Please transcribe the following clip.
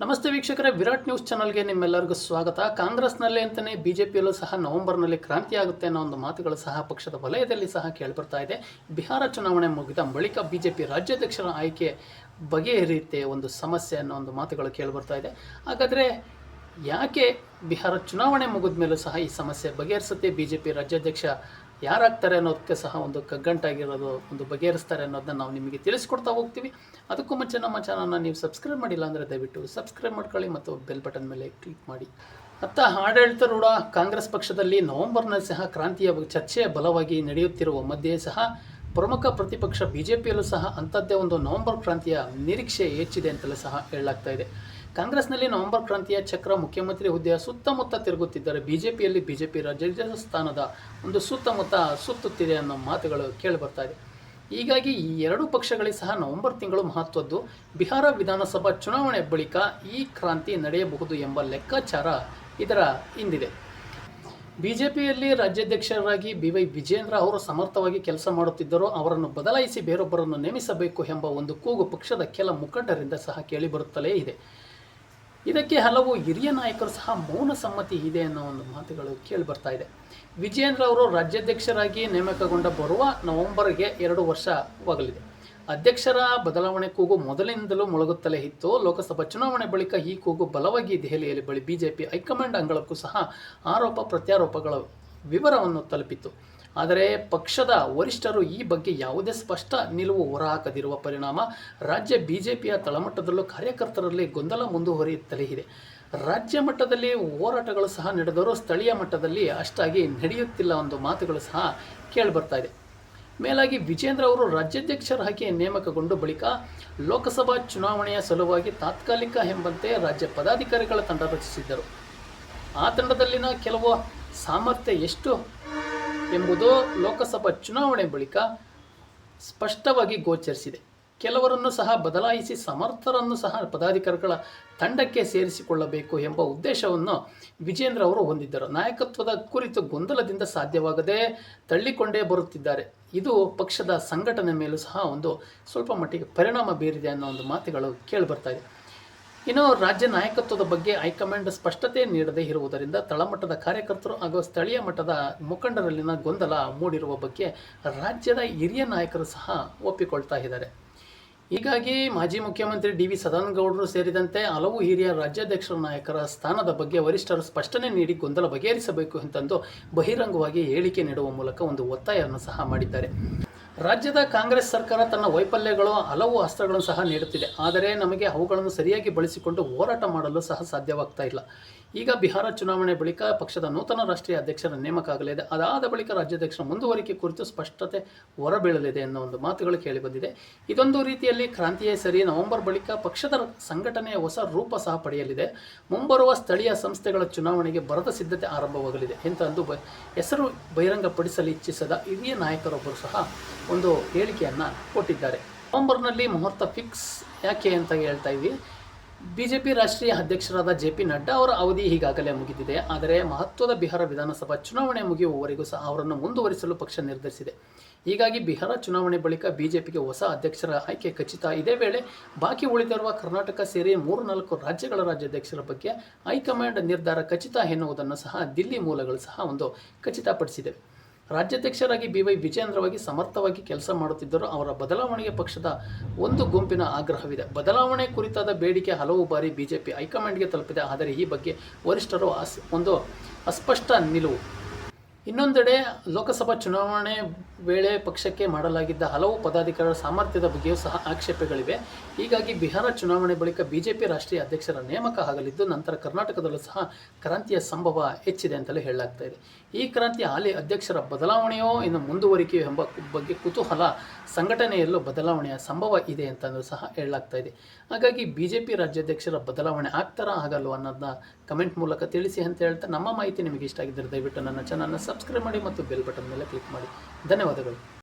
ನಮಸ್ತೆ ವೀಕ್ಷಕರೇ, ವಿರಾಟ್ ನ್ಯೂಸ್ ಚಾನಲ್ಗೆ ನಿಮ್ಮೆಲ್ಲರಿಗೂ ಸ್ವಾಗತ. ಕಾಂಗ್ರೆಸ್ನಲ್ಲಿ ಅಂತಲೇ ಬಿ ಜೆ ಪಿಯಲ್ಲೂ ಸಹ ನವೆಂಬರ್ನಲ್ಲಿ ಕ್ರಾಂತಿ ಆಗುತ್ತೆ ಅನ್ನೋ ಒಂದು ಮಾತುಗಳು ಸಹ ಪಕ್ಷದ ವಲಯದಲ್ಲಿ ಸಹ ಕೇಳಿಬರ್ತಾ ಇದೆ. ಬಿಹಾರ ಚುನಾವಣೆ ಮುಗಿದ ಬಳಿಕ ಬಿ ಜೆ ಪಿ ರಾಜ್ಯಾಧ್ಯಕ್ಷರ ಆಯ್ಕೆ ಬಗೆಹರಿಯುತ್ತೆ ಒಂದು ಸಮಸ್ಯೆ ಅನ್ನೋ ಒಂದು ಮಾತುಗಳು ಕೇಳಿಬರ್ತಾ ಇದೆ. ಹಾಗಾದರೆ ಯಾಕೆ ಬಿಹಾರ ಚುನಾವಣೆ ಮುಗಿದ ಮೇಲೂ ಸಹ ಈ ಸಮಸ್ಯೆ ಬಗೆಹರಿಸುತ್ತೆ? ಬಿ ಜೆ ಪಿ ರಾಜ್ಯಾಧ್ಯಕ್ಷ ಯಾರಾಗ್ತಾರೆ ಅನ್ನೋದಕ್ಕೆ ಸಹ ಒಂದು ಕಗ್ಗಂಟಾಗಿರೋದು ಒಂದು ಬಗೆಹರಿಸ್ತಾರೆ ಅನ್ನೋದನ್ನ ನಾವು ನಿಮಗೆ ತಿಳಿಸ್ಕೊಡ್ತಾ ಹೋಗ್ತೀವಿ. ಅದಕ್ಕೂ ಮುಂಚೆ ನಮ್ಮ ಚಾನಲ್ನ ನೀವು ಸಬ್ಸ್ಕ್ರೈಬ್ ಮಾಡಿಲ್ಲ ಅಂದರೆ ದಯವಿಟ್ಟು ಸಬ್ಸ್ಕ್ರೈಬ್ ಮಾಡ್ಕೊಳ್ಳಿ ಮತ್ತು ಬೆಲ್ ಬಟನ್ ಮೇಲೆ ಕ್ಲಿಕ್ ಮಾಡಿ. ಅತ್ತ ಆಡಳಿತಾರೂಢ ಕಾಂಗ್ರೆಸ್ ಪಕ್ಷದಲ್ಲಿ ನವೆಂಬರ್ನಲ್ಲಿ ಸಹ ಕ್ರಾಂತಿಯ ಚರ್ಚೆ ಬಲವಾಗಿ ನಡೆಯುತ್ತಿರುವ ಮಧ್ಯೆ ಸಹ ಪ್ರಮುಖ ಪ್ರತಿಪಕ್ಷ ಬಿ ಜೆ ಪಿಯಲ್ಲೂ ಸಹ ಅಂಥದ್ದೇ ಒಂದು ನವೆಂಬರ್ ಕ್ರಾಂತಿಯ ನಿರೀಕ್ಷೆ ಹೆಚ್ಚಿದೆ ಅಂತಲೂ ಸಹ ಹೇಳಲಾಗ್ತಾ ಇದೆ. ಕಾಂಗ್ರೆಸ್ನಲ್ಲಿ ನವೆಂಬರ್ ಕ್ರಾಂತಿಯ ಚಕ್ರ ಮುಖ್ಯಮಂತ್ರಿ ಹುದ್ದೆಯ ಸುತ್ತಮುತ್ತ ತಿರುಗುತ್ತಿದ್ದಾರೆ ಬಿಜೆಪಿಯಲ್ಲಿ ಬಿಜೆಪಿ ರಾಜ್ಯ ಸ್ಥಾನದ ಒಂದು ಸುತ್ತಮುತ್ತ ಸುತ್ತುತ್ತಿದೆ ಅನ್ನೋ ಮಾತುಗಳು ಕೇಳಿಬರ್ತಾ ಇದೆ. ಹೀಗಾಗಿ ಈ ಎರಡು ಪಕ್ಷಗಳಿಗೆ ಸಹ ನವೆಂಬರ್ ತಿಂಗಳು ಮಹತ್ವದ್ದು. ಬಿಹಾರ ವಿಧಾನಸಭಾ ಚುನಾವಣೆ ಬಳಿಕ ಈ ಕ್ರಾಂತಿ ನಡೆಯಬಹುದು ಎಂಬ ಲೆಕ್ಕಾಚಾರ ಇದರ ಹಿಂದಿದೆ ಬಿಜೆಪಿಯಲ್ಲಿ ರಾಜ್ಯಾಧ್ಯಕ್ಷರಾಗಿ ಬಿ ವೈ ವಿಜೇಂದ್ರ ಅವರು ಸಮರ್ಥವಾಗಿ ಕೆಲಸ ಮಾಡುತ್ತಿದ್ದರು ಅವರನ್ನು ಬದಲಾಯಿಸಿ ಬೇರೊಬ್ಬರನ್ನು ನೇಮಿಸಬೇಕು ಎಂಬ ಒಂದು ಕೂಗು ಪಕ್ಷದ ಕೆಲ ಮುಖಂಡರಿಂದ ಸಹ ಕೇಳಿಬರುತ್ತಲೇ ಇದೆ. ಇದಕ್ಕೆ ಹಲವು ಹಿರಿಯ ನಾಯಕರು ಸಹ ಮೌನ ಸಮ್ಮತಿ ಇದೆ ಅನ್ನೋ ಒಂದು ಮಾತುಗಳು ಕೇಳಿಬರ್ತಾ ಇದೆ. ವಿಜಯೇಂದ್ರ ಅವರು ರಾಜ್ಯಾಧ್ಯಕ್ಷರಾಗಿ ನೇಮಕಗೊಂಡ ಬರುವ ನವೆಂಬರ್ಗೆ ಎರಡು ವರ್ಷವಾಗಲಿದೆ ಅಧ್ಯಕ್ಷರ ಬದಲಾವಣೆ ಕೂಗು ಮೊದಲಿನಿಂದಲೂ ಮುಳುಗುತ್ತಲೇ ಇತ್ತು. ಲೋಕಸಭಾ ಚುನಾವಣೆ ಬಳಿಕ ಈ ಕೂಗು ಬಲವಾಗಿ ದೆಹಲಿಯಲ್ಲಿ ಬಳಿ ಬಿಜೆಪಿ ಹೈಕಮಾಂಡ್ ಅಂಗಳಕ್ಕೂ ಸಹ ಆರೋಪ ಪ್ರತ್ಯಾರೋಪಗಳ ವಿವರವನ್ನು ತಲುಪಿತ್ತು. ಆದರೆ ಪಕ್ಷದ ವರಿಷ್ಠರು ಈ ಬಗ್ಗೆ ಯಾವುದೇ ಸ್ಪಷ್ಟ ನಿಲುವು ಹೊರಹಾಕದಿರುವ ಪರಿಣಾಮ ರಾಜ್ಯ ಬಿಜೆಪಿಯ ತಳಮಟ್ಟದಲ್ಲೂ ಕಾರ್ಯಕರ್ತರಲ್ಲಿ ಗೊಂದಲ ಮುಂದುವರಿಯುತ್ತಲೇ ಇದೆ. ರಾಜ್ಯ ಮಟ್ಟದಲ್ಲಿ ಹೋರಾಟಗಳು ಸಹ ನಡೆದರೂ ಸ್ಥಳೀಯ ಮಟ್ಟದಲ್ಲಿ ಅಷ್ಟಾಗಿ ನಡೆಯುತ್ತಿಲ್ಲ ಒಂದು ಮಾತುಗಳು ಸಹ ಕೇಳಿಬರ್ತಾ ಇದೆ. ಮೇಲಾಗಿ ವಿಜೇಂದ್ರ ಅವರು ರಾಜ್ಯಾಧ್ಯಕ್ಷರಾಗಿ ನೇಮಕಗೊಂಡು ಬಳಿಕ ಲೋಕಸಭಾ ಚುನಾವಣೆಯ ಸಲುವಾಗಿ ತಾತ್ಕಾಲಿಕ ಎಂಬಂತೆ ರಾಜ್ಯ ಪದಾಧಿಕಾರಿಗಳ ತಂಡ ರಚಿಸಿದ್ದರು. ಆ ತಂಡದಲ್ಲಿನ ಕೆಲವು ಸಾಮರ್ಥ್ಯ ಎಷ್ಟು? ಎಂಬುದು ಲೋಕಸಭಾ ಚುನಾವಣೆ ಬಳಿಕ ಸ್ಪಷ್ಟವಾಗಿ ಗೋಚರಿಸಿದೆ. ಕೆಲವರನ್ನು ಸಹ ಬದಲಾಯಿಸಿ ಸಮರ್ಥರನ್ನು ಸಹ ಪದಾಧಿಕಾರಿಗಳ ತಂಡಕ್ಕೆ ಸೇರಿಸಿಕೊಳ್ಳಬೇಕು ಎಂಬ ಉದ್ದೇಶವನ್ನು ವಿಜೇಂದ್ರ ಅವರು ಹೊಂದಿದ್ದರು. ನಾಯಕತ್ವದ ಕುರಿತು ಗೊಂದಲದಿಂದ ಸಾಧ್ಯವಾಗದೆ ತಳ್ಳಿಕೊಂಡೇ ಬರುತ್ತಿದ್ದಾರೆ. ಇದು ಪಕ್ಷದ ಸಂಘಟನೆ ಮೇಲೂ ಸಹ ಒಂದು ಸ್ವಲ್ಪ ಮಟ್ಟಿಗೆ ಪರಿಣಾಮ ಬೀರಿದೆ ಅನ್ನೋ ಒಂದು ಮಾತುಗಳು ಕೇಳಿಬರ್ತಾ ಇದೆ. ಇನ್ನು ರಾಜ್ಯ ನಾಯಕತ್ವದ ಬಗ್ಗೆ ಹೈಕಮಾಂಡ್ ಸ್ಪಷ್ಟತೆ ನೀಡದೇ ಇರುವುದರಿಂದ ತಳಮಟ್ಟದ ಕಾರ್ಯಕರ್ತರು ಹಾಗೂ ಸ್ಥಳೀಯ ಮಟ್ಟದ ಮುಖಂಡರಲ್ಲಿನ ಗೊಂದಲ ಮೂಡಿರುವ ಬಗ್ಗೆ ರಾಜ್ಯದ ಹಿರಿಯ ನಾಯಕರು ಸಹ ಒಪ್ಪಿಕೊಳ್ತಾ ಇದ್ದಾರೆ. ಹೀಗಾಗಿ ಮಾಜಿ ಮುಖ್ಯಮಂತ್ರಿ ಡಿ ವಿ ಸದಾನಗೌಡರು ಸೇರಿದಂತೆ ಹಲವು ಹಿರಿಯ ರಾಜ್ಯಾಧ್ಯಕ್ಷರ ನಾಯಕರ ಸ್ಥಾನದ ಬಗ್ಗೆ ವರಿಷ್ಠರು ಸ್ಪಷ್ಟನೆ ನೀಡಿ ಗೊಂದಲ ಬಗೆಹರಿಸಬೇಕು ಅಂತಂದು ಬಹಿರಂಗವಾಗಿ ಹೇಳಿಕೆ ನೀಡುವ ಮೂಲಕ ಒಂದು ಒತ್ತಾಯವನ್ನು ಸಹ ಮಾಡಿದ್ದಾರೆ. ರಾಜ್ಯದ ಕಾಂಗ್ರೆಸ್ ಸರ್ಕಾರ ತನ್ನ ವೈಫಲ್ಯಗಳು, ಹಲವು ಅಸ್ತ್ರಗಳನ್ನು ಸಹ ನೀಡುತ್ತಿದೆ. ಆದರೆ ನಮಗೆ ಅವುಗಳನ್ನು ಸರಿಯಾಗಿ ಬಳಸಿಕೊಂಡು ಹೋರಾಟ ಮಾಡಲು ಸಹ ಸಾಧ್ಯವಾಗ್ತಾ ಇಲ್ಲ. ಈಗ ಬಿಹಾರ ಚುನಾವಣೆ ಬಳಿಕ ಪಕ್ಷದ ನೂತನ ರಾಷ್ಟ್ರೀಯ ಅಧ್ಯಕ್ಷರ ನೇಮಕ ಆಗಲಿದೆ ಅದಾದ ಬಳಿಕ ರಾಜ್ಯಾಧ್ಯಕ್ಷರ ಮುಂದುವರಿಕೆ ಕುರಿತು ಸ್ಪಷ್ಟತೆ ಹೊರಬೀಳಲಿದೆ ಎನ್ನುವ ಒಂದು ಮಾತುಗಳು ಕೇಳಿಬಂದಿದೆ. ಇದೊಂದು ರೀತಿಯಲ್ಲಿ ಕ್ರಾಂತಿಯೇ ಸರಿ, ನವೆಂಬರ್ ಬಳಿಕ ಪಕ್ಷದ ಸಂಘಟನೆಯ ಹೊಸ ರೂಪ ಸಹ ಪಡೆಯಲಿದೆ. ಮುಂಬರುವ ಸ್ಥಳೀಯ ಸಂಸ್ಥೆಗಳ ಚುನಾವಣೆಗೆ ಬರದ ಸಿದ್ಧತೆ ಆರಂಭವಾಗಲಿದೆ. ಎಂತಂದು ಬ ಹೆಸರು ಬಹಿರಂಗಪಡಿಸಲು ಇಚ್ಛಿಸದ ಹಿರಿಯ ನಾಯಕರೊಬ್ಬರು ಸಹ ಒಂದು ಹೇಳಿಕೆಯನ್ನು ಕೊಟ್ಟಿದ್ದಾರೆ. ನವೆಂಬರ್ನಲ್ಲಿ ಮುಹೂರ್ತ ಫಿಕ್ಸ್ ಯಾಕೆ ಅಂತ ಹೇಳ್ತಾ ಇದ್ವಿ ಬಿ ಜೆ ಪಿ ರಾಷ್ಟ್ರೀಯ ಅಧ್ಯಕ್ಷರಾದ ಜೆ ಪಿ ನಡ್ಡಾ ಅವರ ಅವಧಿ ಈಗಾಗಲೇ ಮುಗಿದಿದೆ. ಆದರೆ ಮಹತ್ವದ ಬಿಹಾರ ವಿಧಾನಸಭಾ ಚುನಾವಣೆ ಮುಗಿಯುವವರೆಗೂ ಸಹ ಅವರನ್ನು ಮುಂದುವರಿಸಲು ಪಕ್ಷ ನಿರ್ಧರಿಸಿದೆ. ಹೀಗಾಗಿ ಬಿಹಾರ ಚುನಾವಣೆ ಬಳಿಕ ಬಿಜೆಪಿಗೆ ಹೊಸ ಅಧ್ಯಕ್ಷರ ಆಯ್ಕೆ ಖಚಿತ ಇದೇ ವೇಳೆ ಬಾಕಿ ಉಳಿದಿರುವ ಕರ್ನಾಟಕ ಸೇರಿ ಮೂರು ನಾಲ್ಕು ರಾಜ್ಯಗಳ ರಾಜ್ಯಾಧ್ಯಕ್ಷರ ಬಗ್ಗೆ ಹೈಕಮಾಂಡ್ ನಿರ್ಧಾರ ಖಚಿತ ಎನ್ನುವುದನ್ನು ಸಹ ದಿಲ್ಲಿ ಮೂಲಗಳು ಸಹ ಒಂದು ಖಚಿತಪಡಿಸಿದೆ. ರಾಜ್ಯಾಧ್ಯಕ್ಷರಾಗಿ ಬಿ ವೈ ವಿಜೇಂದ್ರವಾಗಿ ಸಮರ್ಥವಾಗಿ ಕೆಲಸ ಮಾಡುತ್ತಿದ್ದರು ಅವರ ಬದಲಾವಣೆಗೆ ಪಕ್ಷದ ಒಂದು ಗುಂಪಿನ ಆಗ್ರಹವಿದೆ. ಬದಲಾವಣೆ ಕುರಿತಾದ ಬೇಡಿಕೆ ಹಲವು ಬಾರಿ ಬಿಜೆಪಿ ಹೈಕಮಾಂಡ್ಗೆ ತಲುಪಿದೆ. ಆದರೆ ಈ ಬಗ್ಗೆ ವರಿಷ್ಠರು ಅಸ್, ಒಂದು ಅಸ್ಪಷ್ಟ ನಿಲುವು. ಇನ್ನೊಂದೆಡೆ ಲೋಕಸಭಾ ಚುನಾವಣೆ ವೇಳೆ ಪಕ್ಷಕ್ಕೆ ಮಾಡಲಾಗಿದ್ದ ಹಲವು ಪದಾಧಿಕಾರಿಗಳ ಸಾಮರ್ಥ್ಯದ ಬಗ್ಗೆಯೂ ಸಹ ಆಕ್ಷೇಪಗಳಿವೆ. ಹೀಗಾಗಿ ಬಿಹಾರ ಚುನಾವಣೆ ಬಳಿಕ ಬಿಜೆಪಿ ರಾಷ್ಟ್ರೀಯ ಅಧ್ಯಕ್ಷರ ನೇಮಕ ಆಗಲಿದ್ದು ನಂತರ ಕರ್ನಾಟಕದಲ್ಲೂ ಸಹ ಕ್ರಾಂತಿಯ ಸಂಭವ ಹೆಚ್ಚಿದೆ ಅಂತಲೇ ಹೇಳಲಾಗ್ತಾ ಇದೆ. ಈ ಕ್ರಾಂತಿ ಹಾಲಿ ಅಧ್ಯಕ್ಷರ ಬದಲಾವಣೆಯೋ ಇನ್ನು ಮುಂದುವರಿಕೆಯೋ ಎಂಬ ಬಗ್ಗೆ ಕುತೂಹಲ ಸಂಘಟನೆಯಲ್ಲೂ ಬದಲಾವಣೆಯ ಸಂಭವ ಇದೆ ಅಂತಲೂ ಸಹ ಹೇಳಲಾಗ್ತಾ ಇದೆ. ಹಾಗಾಗಿ ಬಿಜೆಪಿ ರಾಜ್ಯಾಧ್ಯಕ್ಷರ ಬದಲಾವಣೆ ಆಗ್ತಾರ ಆಗಲ್ವ ಅನ್ನೋದನ್ನ ಕಮೆಂಟ್ ಮೂಲಕ ತಿಳಿಸಿ ಅಂತ ಹೇಳ್ತಾ ನಮ್ಮ ಮಾಹಿತಿ ನಿಮಗೆ ಇಷ್ಟ ಆಗಿದ್ದರೆ ದಯವಿಟ್ಟು ನನ್ನ ಚಾನಲ್ನ ಸಬ್ಸ್ಕ್ರೈಬ್ ಮಾಡಿ ಮತ್ತು ಬೆಲ್ ಬಟನ್ ಮೇಲೆ ಕ್ಲಿಕ್ ಮಾಡಿ. ಧನ್ಯವಾದಗಳು.